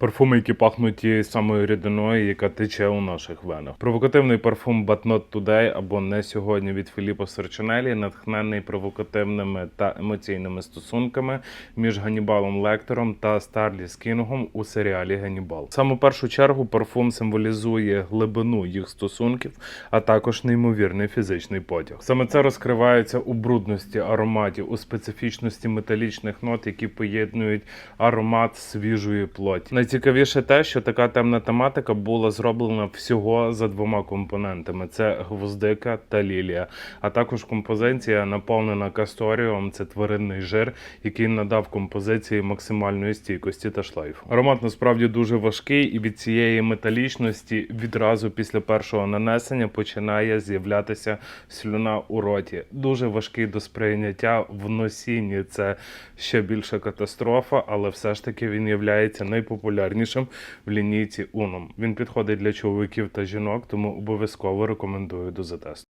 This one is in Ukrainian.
Парфуми, які пахнуть тією самою рідиною, яка тече у наших венах. Провокативний парфум But Not Today або не сьогодні від Філіппо Серчинелі, натхнений провокативними та емоційними стосунками між Ганнібалом Лектором та Старлі Скінгом у серіалі Ганнібал. Саме першу чергу парфум символізує глибину їх стосунків, а також неймовірний фізичний потяг. Саме це розкривається у брудності ароматів, у специфічності металічних нот, які поєднують аромат свіжої плоті. Найцікавіше те, що така темна тематика була зроблена всього за двома компонентами: це гвоздика та лілія, а також композиція наповнена касторіум, це тваринний жир, який надав композиції максимальної стійкості та шлейфу. Аромат насправді дуже важкий, і від цієї металічності відразу після першого нанесення починає з'являтися слюна у роті. Дуже важкий до сприйняття в носінні. Це ще більша катастрофа, але все ж таки він є найпопулярнішим в лінійці Unum. Він підходить для чоловіків та жінок, тому обов'язково рекомендую до затесту.